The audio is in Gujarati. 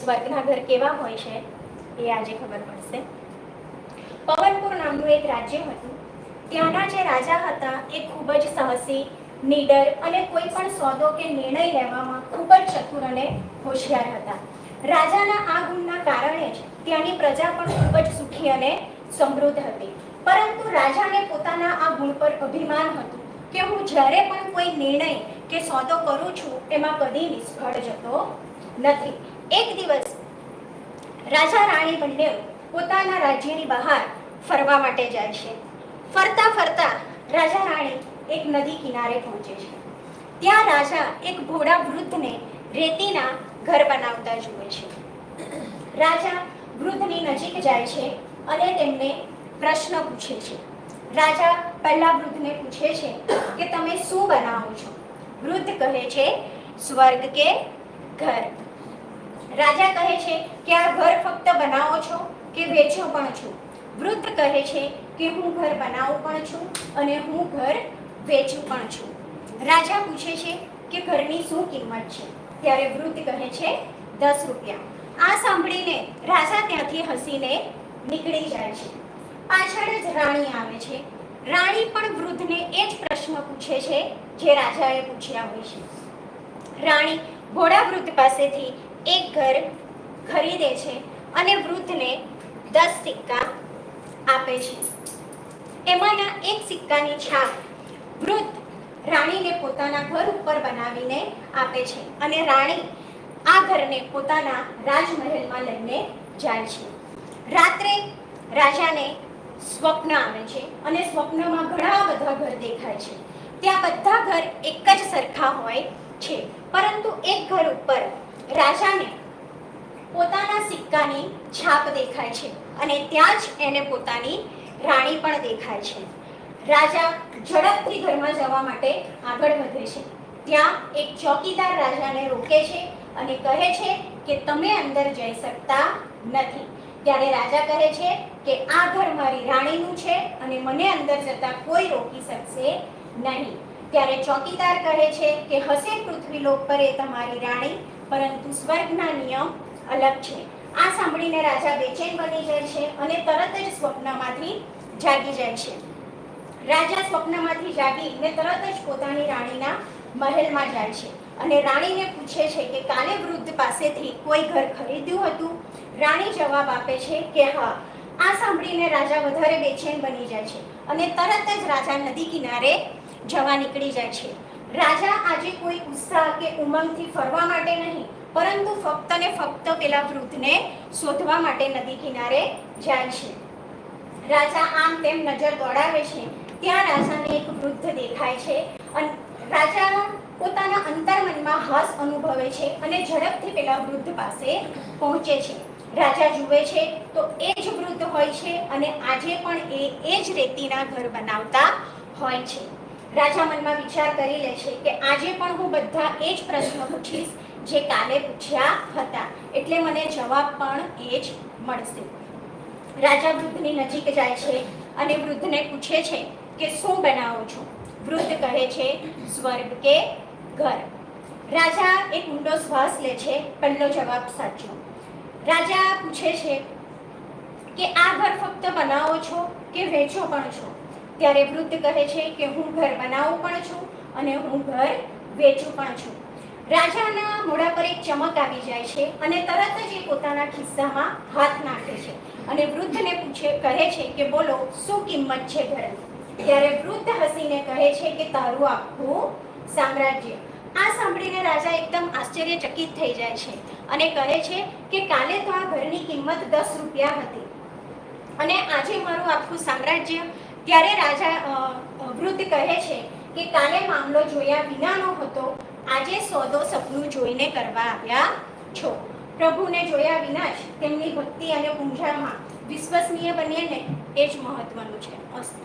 સ્વર્ગના ઘર કેવા હોય છે એ આજે ખબર પડશે. પવનપુર નામનું એક રાજ્ય હતું. ત્યાંના જે રાજા હતા એ ખૂબ જ સાહસી, નીડર અને કોઈ પણ સોદો કે નિર્ણય લેવામાં ખૂબ જ ચતુર અને હોશિયાર હતા. રાજાના આ ગુણના કારણે જ ત્યાંની પ્રજા પણ ખૂબ જ સુખી અને સમૃદ્ધ હતી. પરંતુ રાજાને પોતાના આ ગુણ પર અભિમાન હતું કે હું જ્યારે પણ કોઈ નિર્ણય કે સોદો કરું છું, એમાં કદી નિષ્ફળ જતો નથી. એક દિવસ રાજા રાણી બંને પોતાના રાજ્યની બહાર ફરવા માટે જાય છે. ફરતા ફરતા રાજા રાણી એક નદી કિનારે પહોંચે છે. ત્યાં રાજા એક ઘોડા વૃદ્ધને રેતીના ઘર બનાવતા જુએ છે. રાજા વૃદ્ધની નજીક જાય છે અને તેમને પ્રશ્ન પૂછે છે. રાજા પહેલા વૃદ્ધને પૂછે છે કે તમે શું બનાવો છો? વૃદ્ધ કહે છે, સ્વર્ગ કે ઘર. રાજા કહે છે કે આ ઘર ફક્ત બનાવો છો કે વેચો પણ છો? વૃદ્ધ કહે છે કે હું ઘર બનાવું પણ છું અને હું ઘર વેચું પણ છું. રાજા પૂછે છે કે ઘરની શું કિંમત છે? ત્યારે વૃદ્ધ કહે છે, દસ રૂપિયા. આ સાંભળીને રાજા ત્યાંથી હસીને નીકળી જાય છે. પાછળ જ રાણી આવે છે. રાણી પણ વૃદ્ધને એ જ પ્રશ્ન પૂછે છે જે રાજાએ પૂછ્યા હોય છે. રાણી ઘોડા વૃદ્ધ પાસેથી એક ઘર ખરીદે છે અને વૃદ્ધને દસ સિક્કા આપે છે. એમાંના એક સિક્કાની છાપ વૃદ્ધ રાણીને પોતાના ઘર ઉપર બનાવીને આપે છે અને રાણી આ ઘરને પોતાના રાજમહેલમાં લઈને જાય છે. રાત્રે રાજાને સ્વપ્ન આવે છે અને સ્વપ્નમાં ઘણા બધા ઘર દેખાય છે. ત્યાં બધા ઘર એક જ સરખા હોય છે, પરંતુ એક ઘર ઉપર રાજાને પોતાના સિક્કાની છાપ દેખાય છે અને ત્યાં જ એને પોતાની રાણી પણ દેખાય છે. રાજા ઝડપથી ઘરમાં જવા માટે આગળ વધે છે. ત્યાં એક ચોકીદાર રાજાને રોકે છે અને કહે છે કે તમે અંદર જઈ શકતા નથી. ત્યારે રાજા કહે છે કે આ ઘર મારી રાણીનું છે અને મને અંદર જતા કોઈ રોકી શકશે નહીં. ત્યારે ચોકીદાર કહે છે કે હશે પૃથ્વીલોક પર એ તમારી રાણી પરંતુ સ્વર્ગના નિયમ અલગ છે. આ સાંભળીને રાજા બેચેન બની જાય છે અને તરત જ સ્વપ્નમાંથી જાગી જાય છે. રાજા સ્વપ્નમાંથી જાગીને તરત જ પોતાની રાણીના મહેલમાં જાય છે અને રાણીને પૂછે છે કે કાલે વૃદ્ધ પાસેથી કોઈ ઘર ખરીદ્યું હતું? રાણી જવાબ આપે છે કે હા. આ સાંભળીને રાજા વધારે બેચેન બની જાય છે અને તરત જ રાજા નદી કિનારે જવા નીકળી જાય છે. રાજા આજે કોઈ ઉત્સાહ કે ઉમંગથી ફરવા માટે નહીં, પરંતુ ફક્ત ને ફક્ત પેલા વૃદ્ધને શોધવા માટે નદી કિનારે જાય છે. રાજા આમ તેમ નજર દોડાવે છે. ત્યાં રાજાને એક વૃદ્ધ દેખાય છે અને રાજા પોતાના અંતર્મનમાં હાસ અનુભવે છે અને ઝડપથી પેલા વૃદ્ધ પાસે પહોંચે છે. રાજા જુએ છે તો એ જ વૃદ્ધ હોય છે અને આજે પણ એ એ જ રેતીના ઘર બનાવતા હોય છે. રાજા મનમાં વિચાર કરી લે છે કે આજે પણ હું બધા એ જ પ્રશ્ન પૂછીશ જે કાલે પૂછ્યા હતા. એટલે મને જવાબ પણ એ જ મળશે. રાજા વૃદ્ધની નજીક જાય છે અને વૃદ્ધને પૂછે છે કે શું બનાવો છો? વૃદ્ધ કહે છે, સ્વર્ગ કે ઘર? રાજા એક ઊંડો શ્વાસ લે છે, પહેલો જવાબ સાચો. રાજા પૂછે છે કે આ ઘર ફક્ત બનાવો છો કે વેચો પણ છો? ત્યારે વૃદ્ધ કહે છે કે હું ઘર બનાવું પણ છું અને હું ઘર વેચું પણ છું. રાજાના મોઢા પર એક ચમક આવી જાય છે અને તરત જ એ પોતાના ખિસ્સામાં હાથ નાખે છે. અને વૃદ્ધને પૂછે, કહે છે કે બોલો, શું કિંમત છે ઘરની? ત્યારે વૃદ્ધ હસીને કહે છે કે તારું આખું સામ્રાજ્ય. આ સાંભળીને રાજા એકદમ આશ્ચર્યચકિત થઈ જાય છે અને કહે છે કે કાલે તો આ ઘરની કિંમત દસ રૂપિયા હતી. અને આજે મારું આખું સામ્રાજ્ય ત્યારે રાજા વૃદ્ધ કહે છે કે કાલે મામલો જોયા વિનાનો હતો, આજે સોદો સપનું જોઈને કરવા આવ્યા છો. પ્રભુને જોયા વિના જ તેમની ભક્તિ અને ઊંઝામાં વિશ્વસનીય બનીએ ને એ જ મહત્વનું છે. અસ્તુ.